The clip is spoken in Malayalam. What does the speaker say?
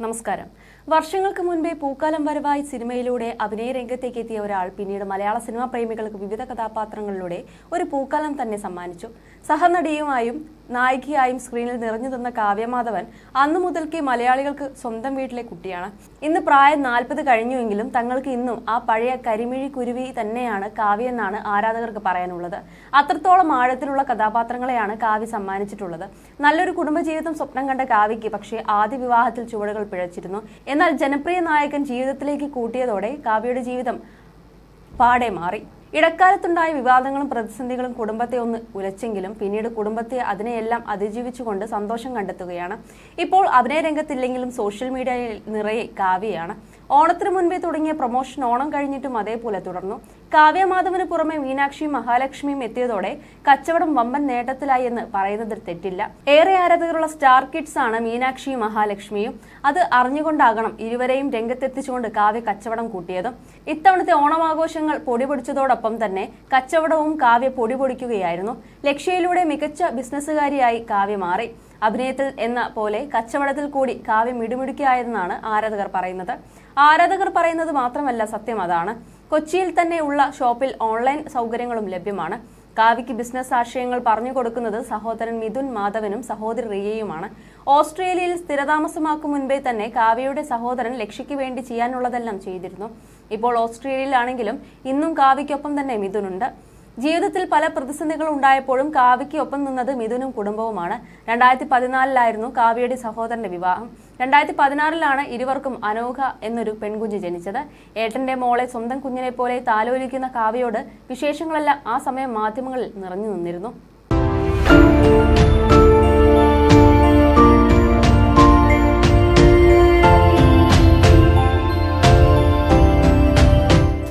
നമസ്കാരം. വർഷങ്ങൾക്ക് മുൻപേ പൂക്കാലം വരവായി സിനിമയിലൂടെ അഭിനയ രംഗത്തേക്ക് എത്തിയ ഒരാൾ പിന്നീട് മലയാള സിനിമാ പ്രേമികൾക്ക് വിവിധ കഥാപാത്രങ്ങളിലൂടെ ഒരു പൂക്കാലം തന്നെ സമ്മാനിച്ചു. സഹനടിയുമായും നായികയായും സ്ക്രീനിൽ നിറഞ്ഞു തന്ന കാവ്യമാധവൻ അന്നു മുതൽക്കേ മലയാളികൾക്ക് സ്വന്തം വീട്ടിലെ കുട്ടിയാണ്. ഇന്ന് പ്രായം നാൽപ്പത് കഴിഞ്ഞുവെങ്കിലും തങ്ങൾക്ക് ഇന്നും ആ പഴയ കരിമിഴി കുരുവി തന്നെയാണ് കാവ്യ എന്നാണ് ആരാധകർക്ക് പറയാനുള്ളത്. അത്രത്തോളം ആഴത്തിലുള്ള കഥാപാത്രങ്ങളെയാണ് കാവ്യ സമ്മാനിച്ചിട്ടുള്ളത്. നല്ലൊരു കുടുംബജീവിതം സ്വപ്നം കണ്ട കാവ്യയ്ക്ക് പക്ഷേ ആദ്യ വിവാഹത്തിൽ ചുവടുകൾ പിഴച്ചിരുന്നു. എന്നാൽ ജനപ്രിയ നായകൻ ജീവിതത്തിലേക്ക് കൂട്ടിയതോടെ കാവ്യയുടെ ജീവിതം പാടെ മാറി. ഇടക്കാലത്തുണ്ടായ വിവാദങ്ങളും പ്രതിസന്ധികളും കുടുംബത്തെ ഒന്ന് ഉലച്ചെങ്കിലും പിന്നീട് കുടുംബത്തെ അതിനെയെല്ലാം അതിജീവിച്ചുകൊണ്ട് സന്തോഷം കണ്ടെത്തുകയാണ്. ഇപ്പോൾ അഭിനയ രംഗത്തില്ലെങ്കിലും സോഷ്യൽ മീഡിയയിൽ നിറയെ കാവ്യയാണ്. ഓണത്തിന് മുൻപേ തുടങ്ങിയ പ്രൊമോഷൻ ഓണം കഴിഞ്ഞിട്ടും അതേപോലെ തുടർന്നു. കാവ്യമാധവന് പുറമെ മീനാക്ഷിയും മഹാലക്ഷ്മിയും എത്തിയതോടെ കച്ചവടം വമ്പൻ നേട്ടത്തിലായി എന്ന് പറയുന്നതിൽ തെറ്റില്ല. ഏറെ ആരാധകരുള്ള സ്റ്റാർ കിഡ്സ് ആണ് മീനാക്ഷിയും മഹാലക്ഷ്മിയും. അത് അറിഞ്ഞുകൊണ്ടാകണം ഇരുവരെയും രംഗത്തെത്തിച്ചുകൊണ്ട് കാവ്യ കച്ചവടം കൂട്ടിയതും. ഇത്തവണത്തെ ഓണമാഘോഷങ്ങൾ പൊടിപൊടിച്ചതോടൊപ്പം തന്നെ കച്ചവടവും കാവ്യ പൊടിപൊടിക്കുകയായിരുന്നു. ലക്ഷ്യയിലൂടെ മികച്ച ബിസിനസ്സുകാരിയായി കാവ്യ മാറി. അഭിനയത്തിൽ എന്ന പോലെ കച്ചവടത്തിൽ കൂടി കാവ്യം മിടുമിടുക്കിയായെന്നാണ് ആരാധകർ പറയുന്നത്. ആരാധകർ പറയുന്നത് മാത്രമല്ല സത്യം അതാണ്. കൊച്ചിയിൽ തന്നെ ഉള്ള ഷോപ്പിൽ ഓൺലൈൻ സൗകര്യങ്ങളും ലഭ്യമാണ്. കാവിക്ക് ബിസിനസ് ആശയങ്ങൾ പറഞ്ഞു കൊടുക്കുന്നത് സഹോദരൻ മിഥുൻ മാധവനും സഹോദരി റിയയുമാണ്. ഓസ്ട്രേലിയയിൽ സ്ഥിരതാമസമാക്കും മുൻപേ തന്നെ കാവ്യയുടെ സഹോദരൻ ലക്ഷ്യയ്ക്ക് വേണ്ടി ചെയ്യാനുള്ളതെല്ലാം ചെയ്തിരുന്നു. ഇപ്പോൾ ഓസ്ട്രേലിയയിലാണെങ്കിലും ഇന്നും കാവ്യയ്ക്കൊപ്പം തന്നെ മിഥുനുണ്ട്. ജീവിതത്തിൽ പല പ്രതിസന്ധികൾ ഉണ്ടായപ്പോഴും കാവ്യയ്ക്ക് ഒപ്പം നിന്നത് മിഥുനും കുടുംബവുമാണ്. രണ്ടായിരത്തി പതിനാലിലായിരുന്നു കാവ്യയുടെ സഹോദരന്റെ വിവാഹം. രണ്ടായിരത്തി പതിനാറിലാണ് ഇരുവർക്കും അനോഘ എന്നൊരു പെൺകുഞ്ഞ് ജനിച്ചത്. ഏട്ടന്റെ മോളെ സ്വന്തം കുഞ്ഞിനെ പോലെ താലോലിക്കുന്ന കാവ്യയോട് വിശേഷങ്ങളെല്ലാം ആ സമയം മാധ്യമങ്ങളിൽ നിറഞ്ഞു നിന്നിരുന്നു.